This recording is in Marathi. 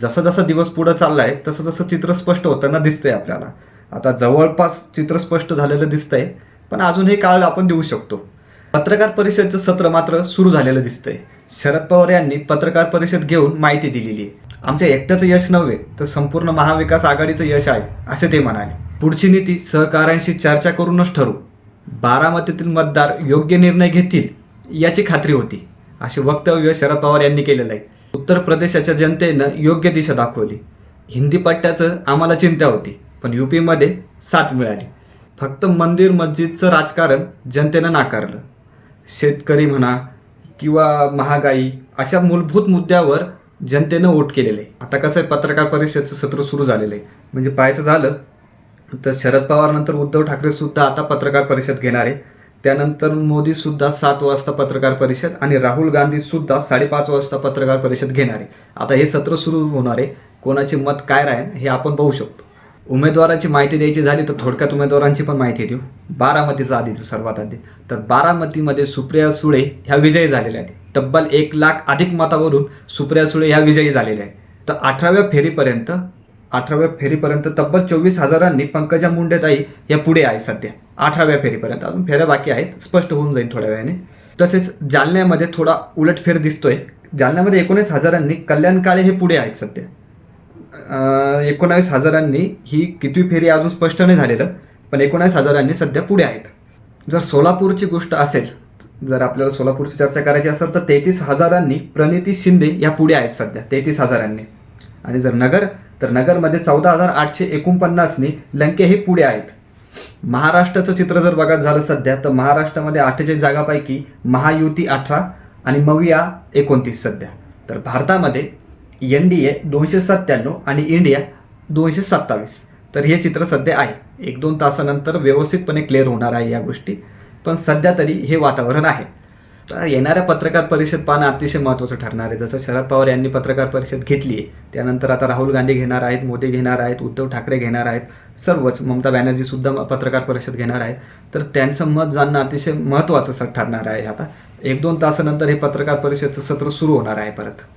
जसं जसं दिवस पुढं चाललाय तसं तसं चित्र स्पष्ट होताना दिसतंय आपल्याला. आता जवळपास चित्र स्पष्ट झालेलं दिसतंय पण अजूनही काळ आपण देऊ शकतो. पत्रकार परिषदचं सत्र मात्र सुरू झालेलं दिसतंय. शरद पवार यांनी पत्रकार परिषद घेऊन माहिती दिलेली आहे. आमच्या एकट्याचं यश नव्हे तर संपूर्ण महाविकास आघाडीचं यश आहे असे ते म्हणाले. पुढची नीती सहकाऱ्यांशी चर्चा करूनच ठरू. बारामतीतील मतदार योग्य निर्णय घेतील याची खात्री होती असे वक्तव्य शरद पवार यांनी केलेलं आहे. उत्तर प्रदेशाच्या जनतेनं योग्य दिशा दाखवली. हिंदी पट्ट्याचं आम्हाला चिंता होती पण युपीमध्ये साथ मिळाली. फक्त मंदिर मस्जिदचं राजकारण जनतेनं नाकारलं. शेतकरी म्हणा किंवा महागाई अशा मूलभूत मुद्द्यावर जनतेनं वोट केलेलं. आहे आता कसं आहे पत्रकार परिषदेचं सत्र सुरू झालेलं आहे. म्हणजे पाहायचं झालं तर शरद पवारनंतर उद्धव ठाकरेसुद्धा आता पत्रकार परिषद घेणार आहे. त्यानंतर मोदी सुद्धा सात वाजता पत्रकार परिषद आणि राहुल गांधी सुद्धा साडेपाच वाजता पत्रकार परिषद घेणार. आहे आता हे सत्र सुरू होणार आहे. कोणाचे मत काय राहील हे आपण पाहू शकतो. उमेदवाराची माहिती द्यायची झाली तर थोडक्यात उमेदवारांची पण माहिती देऊ. बारामतीचा आधी देऊ सर्वात आधी. तर बारामतीमध्ये सुप्रिया सुळे ह्या विजयी झालेल्या आहेत. तब्बल एक लाख अधिक मतावरून सुप्रिया सुळे ह्या विजयी झालेल्या आहेत. तर अठराव्या फेरीपर्यंत अठराव्या फेरीपर्यंत तब्बल चोवीस हजारांनी पंकजा मुंडेताई या पुढे आहे सध्या. अठराव्या फेरीपर्यंत. अजून फेऱ्या बाकी आहेत. स्पष्ट होऊन जाईल थोड्या वेळाने. तसेच जालन्यामध्ये थोडा उलटफेर दिसतोय. जालन्यामध्ये एकोणीस हजारांनी कल्याण काळे हे पुढे आहेत सध्या. एकोणावीस हजारांनी ही कितवी फेरी अजून स्पष्ट नाही झालेलं पण एकोणावीस हजारांनी सध्या पुढे आहेत. जर सोलापूरची गोष्ट असेल जर आपल्याला सोलापूरची चर्चा करायची असेल तर तेहतीस हजारांनी प्रणिती शिंदे या पुढे आहेत सध्या तेहतीस हजारांनी. आणि जर नगर तर नगरमध्ये चौदा हजार आठशे एकोणपन्नासनी लंके हे पुढे आहेत. महाराष्ट्राचं चित्र जर बघत झालं सध्या तर महाराष्ट्रामध्ये अठ्ठेचाळीस जागापैकी महायुती अठरा आणि मविया एकोणतीस सध्या. तर भारतामध्ये एन डी ए दोनशे सत्त्याण्णव आणि इंडिया दोनशे सत्तावीस. तर हे चित्र सध्या आहे. एक दोन तासानंतर व्यवस्थितपणे क्लिअर होणार आहे या गोष्टी. पण सध्या तरी हे वातावरण आहे. तर येणाऱ्या पत्रकार परिषद पाहणं अतिशय महत्त्वाचं ठरणार आहे. जसं शरद पवार यांनी पत्रकार परिषद घेतली आहे त्यानंतर आता राहुल गांधी घेणार आहेत मोदी घेणार आहेत उद्धव ठाकरे घेणार आहेत सर्वच ममता बॅनर्जीसुद्धा पत्रकार परिषद घेणार आहेत तर त्यांचं मत जाणणं अतिशय महत्त्वाचं स- ठरणार आहे. आता एक दोन तासानंतर हे पत्रकार परिषदचं सत्र सुरू होणार आहे परत.